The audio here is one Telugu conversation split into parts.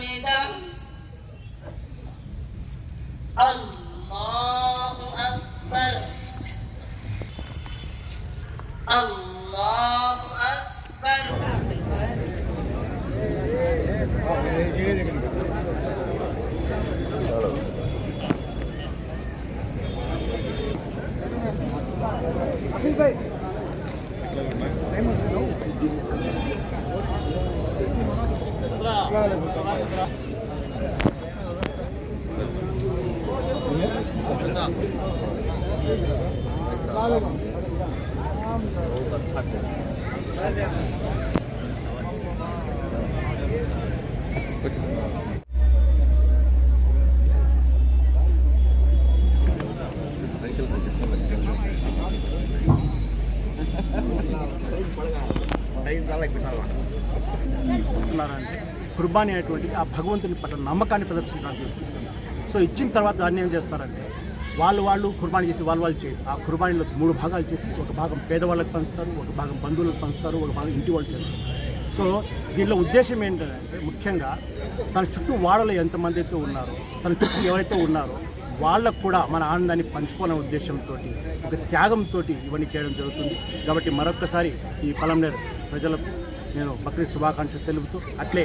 حمده الله أكبر. الله أكبر. أخي البيت. たまに。కుర్బానీ అనేటువంటిది ఆ భగవంతుని పట్ల నమ్మకాన్ని ప్రదర్శించడానికి చూపిస్తున్నారు సో ఇచ్చిన తర్వాత దాన్ని ఏం చేస్తారంటే వాళ్ళు వాళ్ళు కుర్బానీ చేసి వాళ్ళు వాళ్ళు చేయరు ఆ కుర్బానీలో మూడు భాగాలు చేసి ఒక భాగం పేదవాళ్ళకి పంచుతారు ఒక భాగం బంధువులకు పంచుతారు ఒక భాగం ఇంటి వాళ్ళు చేస్తారు. సో దీనిలో ఉద్దేశం ఏంటంటే ముఖ్యంగా తన చుట్టూ వాడలో ఎంతమంది అయితే ఉన్నారో తన చుట్టూ ఎవరైతే ఉన్నారో వాళ్ళకు కూడా మన ఆనందాన్ని పంచుకోవాలనే ఉద్దేశంతో ఒక త్యాగంతో ఇవన్నీ చేయడం జరుగుతుంది. కాబట్టి మరొక్కసారి ఈ పలంనేరు ప్రజలకు నేను బక్రీద్ శుభాకాంక్షలు తెలుపుతూ అట్లే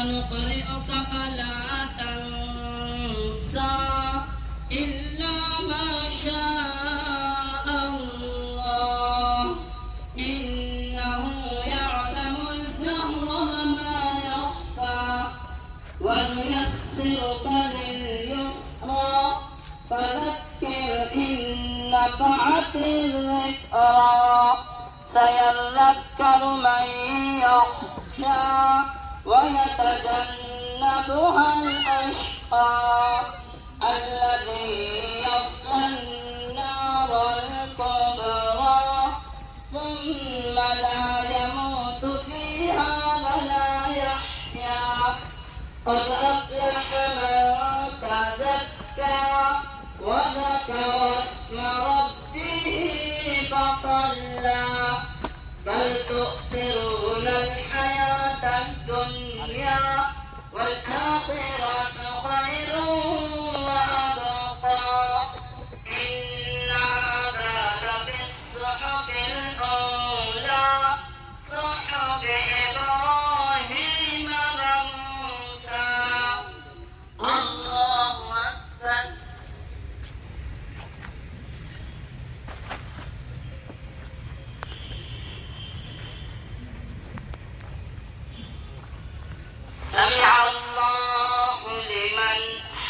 سنقرئك فلا تنسى إلا ما شاء الله. إنه يعلم الجهر وما يخفى ونيسرك لليسرى. فذكر إن نفعت الذكرى سيذكر من يخشى الأشقى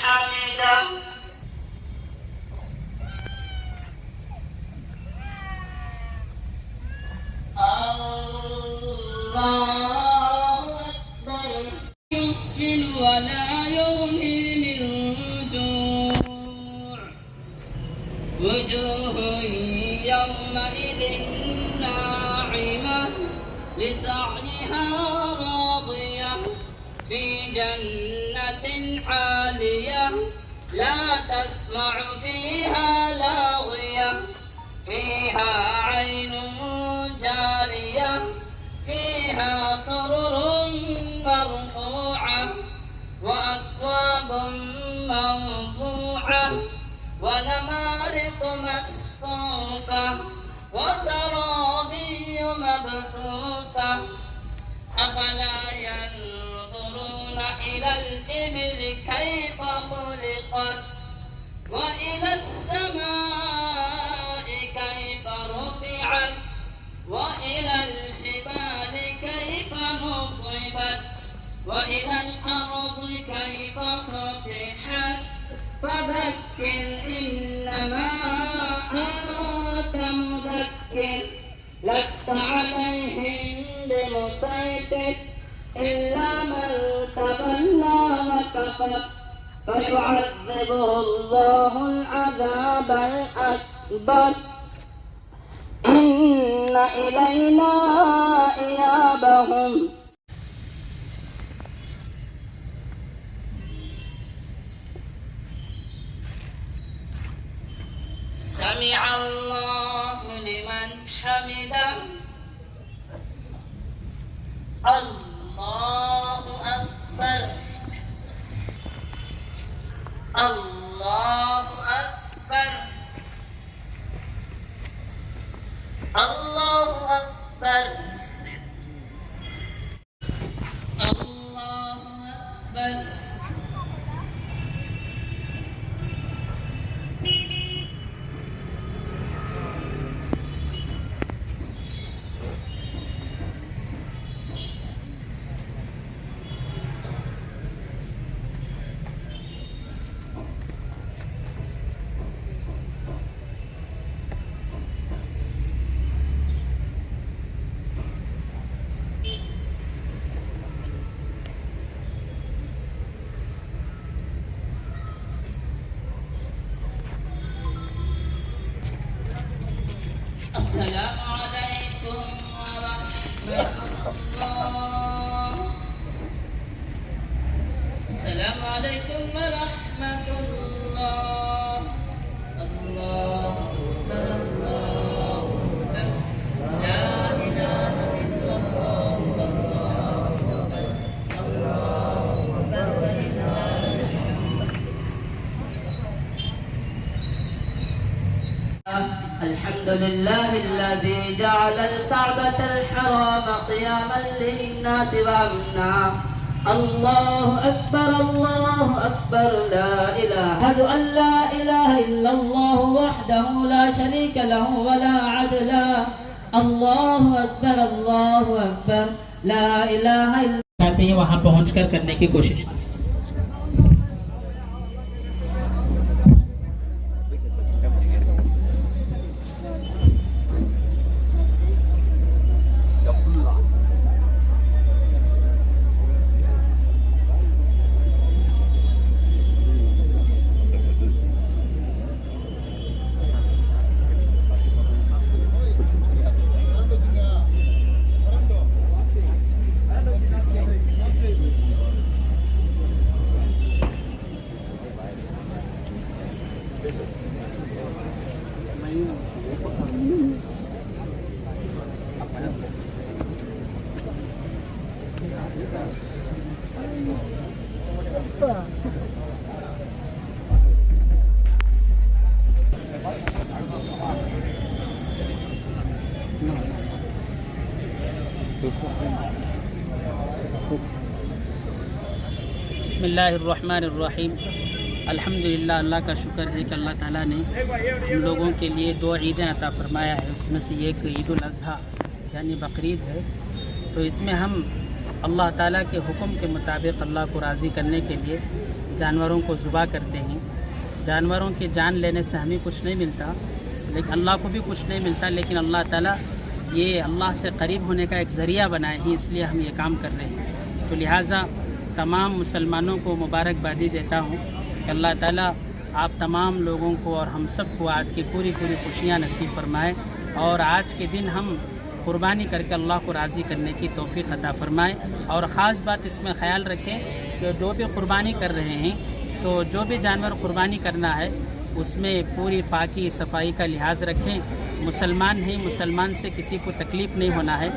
حمده تسمع فيها لاغية فيها عين جارية فيها سرر مرفوعة وأكواب موضوعة ونمارق مصفوفة وزرابي مبثوثة. أفلا ينظرون وإلى الإبل كيف إن إلينا إيابهم. سمع الله لمن حمده. الله أكبر. الله أكبر. Hello。السلام الحمد لله الذي جعل الكعبة الحرام قياما للناس وأمنا. الله أكبر الله أكبر. لا إله أشهد أن لا إله إلا الله وحده لا شريك له ولا عدلا الله أكبر الله أكبر. لا إله إلا الله. हैं वहाँ पहुँच कर करने की بسم اللہ الرحمن الرحیم۔ الحمدللہ، اللہ کا شکر ہے کہ اللہ تعالیٰ نے ہم لوگوں کے لیے دو عیدیں عطا فرمایا ہے اس میں سے ایک عید الاضحیٰ یعنی بقرعید ہے۔ تو اس میں ہم اللہ تعالیٰ کے حکم کے مطابق اللہ کو راضی کرنے کے لیے جانوروں کو ذبح کرتے ہیں۔ جانوروں کے جان لینے سے ہمیں کچھ نہیں ملتا، لیکن اللہ کو بھی کچھ نہیں ملتا، لیکن اللہ تعالیٰ یہ اللہ سے قریب ہونے کا ایک ذریعہ بنائے ہیں، اس لیے ہم یہ کام کر رہے ہیں۔ تو لہٰذا تمام مسلمانوں کو مبارکبادی دیتا ہوں کہ اللہ تعالیٰ آپ تمام لوگوں کو اور ہم سب کو آج کی پوری پوری خوشیاں نصیب فرمائے اور آج کے دن ہم قربانی کر کے اللہ کو راضی کرنے کی توفیق عطا فرمائے اور خاص بات اس میں خیال رکھیں کہ جو بھی قربانی کر رہے ہیں تو جو بھی جانور قربانی کرنا ہے اس میں پوری پاکی صفائی کا لحاظ رکھیں مسلمان ہیں، مسلمان سے کسی کو تکلیف نہیں ہونا ہے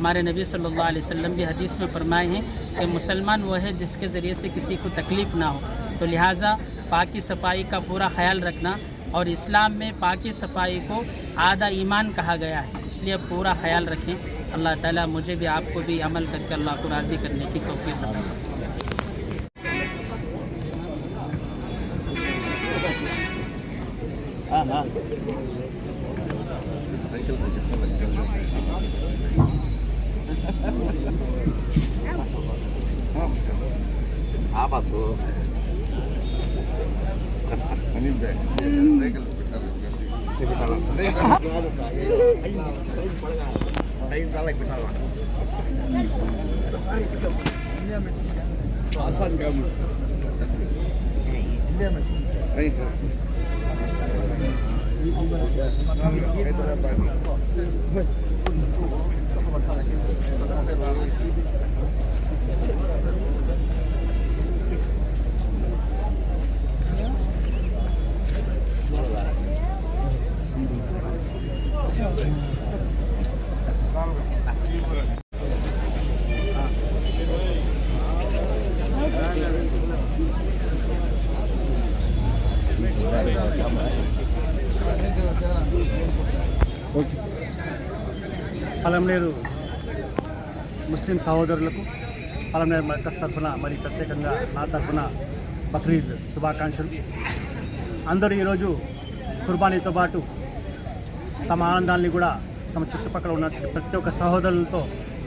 ہمارے نبی صلی اللہ علیہ وسلم بھی حدیث میں فرمائے ہیں کہ مسلمان وہ ہے جس کے ذریعے سے کسی کو تکلیف نہ ہو۔ تو لہٰذا پاکی صفائی کا پورا خیال رکھنا اور اسلام میں پاکی صفائی کو آدھا ایمان کہا گیا ہے۔ اس لیے پورا خیال رکھیں۔ اللہ تعالیٰ مجھے بھی آپ کو بھی عمل کر کے اللہ کو راضی کرنے کی توفیق عطا apa tuh? Ini deh. Perasaan kamu. Ini Palamaner ముస్లిం సహోదరులకు పలంనేరు మర్కస్ తరఫున మరి ప్రత్యేకంగా నా తరఫున బక్రీద్ శుభాకాంక్షలు. అందరూ ఈరోజు కుర్బానీతో పాటు తమ ఆనందాన్ని కూడా తమ చుట్టుపక్కల ఉన్న ప్రతి ఒక్క సహోదరులతో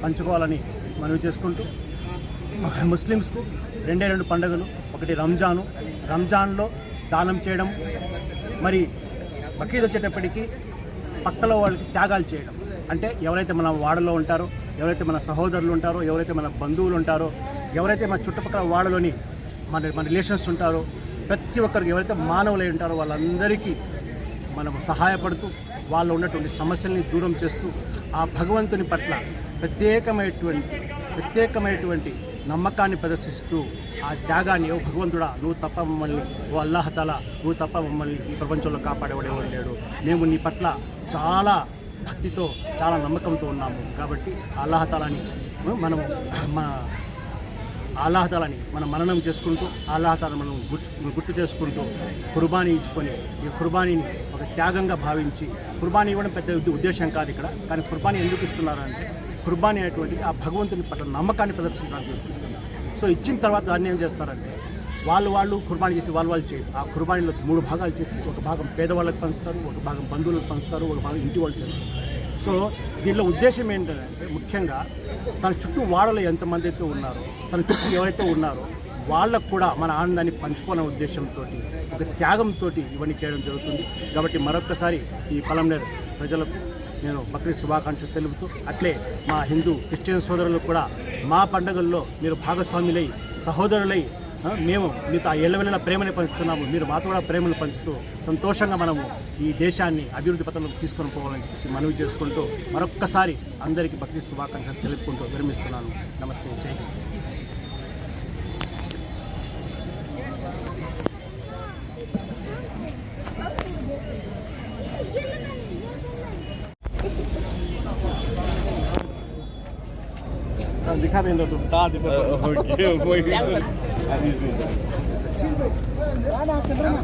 పంచుకోవాలని మనవి చేసుకుంటూ ముస్లిమ్స్కు రెండే రెండు పండుగలు ఒకటి రంజాను. రంజాన్లో దానం చేయడం మరి బక్రీద్ వచ్చేటప్పటికి పక్కలో వాళ్ళకి త్యాగాలు చేయడం. అంటే ఎవరైతే మన వాడలో ఉంటారో ఎవరైతే మన సహోదరులు ఉంటారో ఎవరైతే మన బంధువులు ఉంటారో ఎవరైతే మన చుట్టుపక్కల వాడలోని మన మన రిలేషన్స్ ఉంటారో ప్రతి ఒక్కరికి ఎవరైతే మానవులై ఉంటారో వాళ్ళందరికీ మనం సహాయపడుతూ వాళ్ళు ఉన్నటువంటి సమస్యల్ని దూరం చేస్తూ ఆ భగవంతుని పట్ల ప్రత్యేకమైనటువంటి ప్రత్యేకమైనటువంటి నమ్మకాన్ని ప్రదర్శిస్తూ ఆ త్యాగాన్ని ఓ భగవంతుడా నువ్వు తప్ప మమ్మల్ని ఓ అల్లాహతల నువ్వు తప్ప మమ్మల్ని ఈ ప్రపంచంలో కాపాడేవాడేవాడు లేడు. మేము నీ పట్ల చాలా భక్తితో చాలా నమ్మకంతో ఉన్నాము. కాబట్టి అల్లాహతలని మనము మా ఆహ్లాదాలని మనం మననం చేసుకుంటూ ఆహ్లాదాలను మనం గుర్తు గుర్తు చేసుకుంటూ కుర్బానీ ఇచ్చుకొని ఈ కుర్బానీని ఒక త్యాగంగా భావించి కుర్బానీ ఇవ్వడం పెద్ద ఉద్దేశం కాదు ఇక్కడ. కానీ కుర్బానీ ఎందుకు ఇస్తున్నారంటే కుర్బానీ అనేటువంటి ఆ భగవంతుని పట్ల నమ్మకాన్ని ప్రదర్శించడానికి ఇస్తున్నారు సో ఇచ్చిన తర్వాత దాన్ని ఏం చేస్తారంటే వాళ్ళు వాళ్ళు కుర్బానీ చేసి వాళ్ళు వాళ్ళు చేయరు ఆ కుర్బానీలో మూడు భాగాలు చేసి ఒక భాగం పేదవాళ్ళకి పంచుతారు ఒక భాగం బంధువులకు పంచుతారు ఒక భాగం ఇంటి వాళ్ళు చేస్తారు. సో దీనిలో ఉద్దేశం ఏంటంటే ముఖ్యంగా తన చుట్టూ వాడలు ఎంతమంది అయితే ఉన్నారో తన చుట్టూ ఎవరైతే ఉన్నారో వాళ్ళకు కూడా మన ఆనందాన్ని పంచుకోవాలనే ఉద్దేశంతో ఒక త్యాగంతో ఇవన్నీ చేయడం జరుగుతుంది. కాబట్టి మరొక్కసారి ఈ పలంనేరు ప్రజలకు నేను బక్రీద్ శుభాకాంక్షలు తెలుపుతూ అట్లే మా హిందూ క్రిస్టియన్ సోదరులకు కూడా మా పండుగల్లో మీరు భాగస్వాములై సహోదరులై మేము మీతో ఆ ఎల్లవెల్లల ప్రేమని పంచుతున్నాము మీరు మాతో కూడా ప్రేమను పంచుతూ సంతోషంగా మనము ఈ దేశాన్ని అభివృద్ధి పథంలో తీసుకొని పోవాలని చెప్పేసి మనవి చేసుకుంటూ మరొక్కసారి అందరికీ బక్రీద్ శుభాకాంక్షలు తెలుపుకుంటూ విరమిస్తున్నాను నమస్తే జై హింద్ दिखा दें तो तार Ben hatırlamam.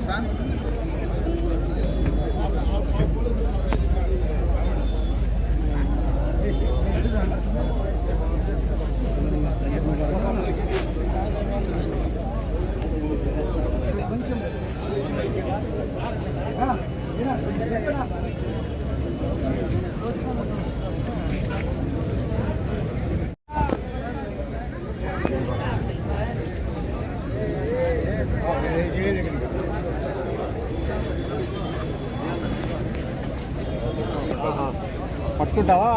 పట్టుకుంటావా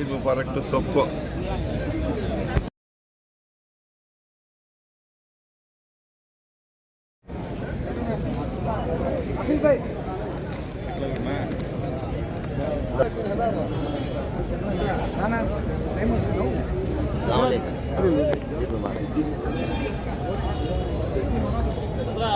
Eid Mubarak to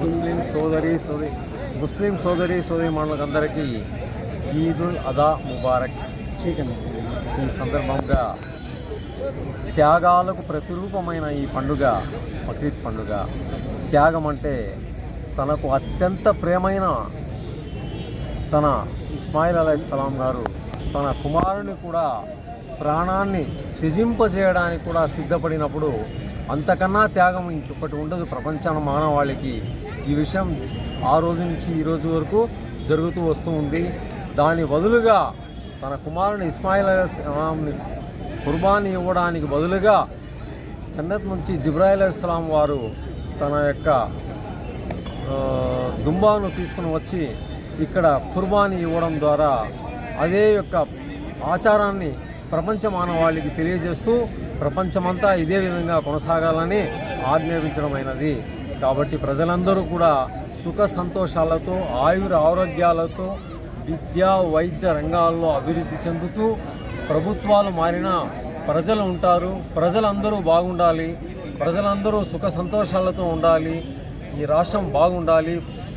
Muslim సోదరి సోదరి ముస్లిం సోదరి సోదరి అందరికీ ఈదుల్ అదా ముబారక్. ఈ సందర్భంగా త్యాగాలకు ప్రతిరూపమైన ఈ పండుగ బక్రీద్ పండుగ. త్యాగం అంటే తనకు అత్యంత ప్రేమైన తన ఇస్మాయిల్ అలైహిస్సలాం గారు తన కుమారుని కూడా ప్రాణాన్ని త్యజింపజేయడానికి కూడా సిద్ధపడినప్పుడు అంతకన్నా త్యాగం ఇంకొకటి ఉండదు ప్రపంచ మానవాళికి. ఈ విషయం ఆ రోజు నుంచి ఈ రోజు వరకు జరుగుతూ వస్తూ ఉంది. దాని బదులుగా తన కుమారుని ఇస్మాయిల్ అలైహిస్సలాంని కుర్బానీ ఇవ్వడానికి బదులుగా జన్నత్ నుంచి జిబ్రాయిల్ ఇస్లాం వారు తన యొక్క దుంబాను తీసుకుని వచ్చి ఇక్కడ కుర్బానీ ఇవ్వడం ద్వారా అదే యొక్క ఆచారాన్ని ప్రపంచ మానవాళికి తెలియజేస్తూ ప్రపంచమంతా ఇదే విధంగా కొనసాగాలని ఆజ్ఞాపించడమైనది. కాబట్టి ప్రజలందరూ కూడా సుఖ సంతోషాలతో ఆయుర ఆరోగ్యాలతో విద్యా వైద్య రంగాల్లో అభివృద్ధి చెందుతూ ప్రభుత్వాలు మారినా ప్రజలు ఉంటారు ప్రజలందరూ బాగుండాలి ప్రజలందరూ సుఖ సంతోషాలతో ఉండాలి ఈ రాష్ట్రం బాగుండాలి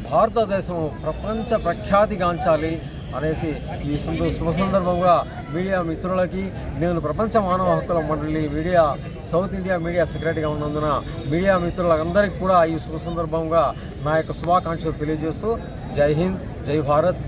భారతదేశం ప్రపంచ ప్రఖ్యాతిగాంచాలి అనేసి ఈ సుంద శుభ సందర్భంగా మీడియా మిత్రులకి నేను ప్రపంచ మానవ హక్కుల మండలి మీడియా సౌత్ ఇండియా మీడియా సెక్రటరీగా ఉన్నందున మీడియా మిత్రులందరికీ కూడా ఈ శుభ సందర్భంగా నా యొక్క శుభాకాంక్షలు తెలియజేస్తూ జై హింద్ జై భారత్.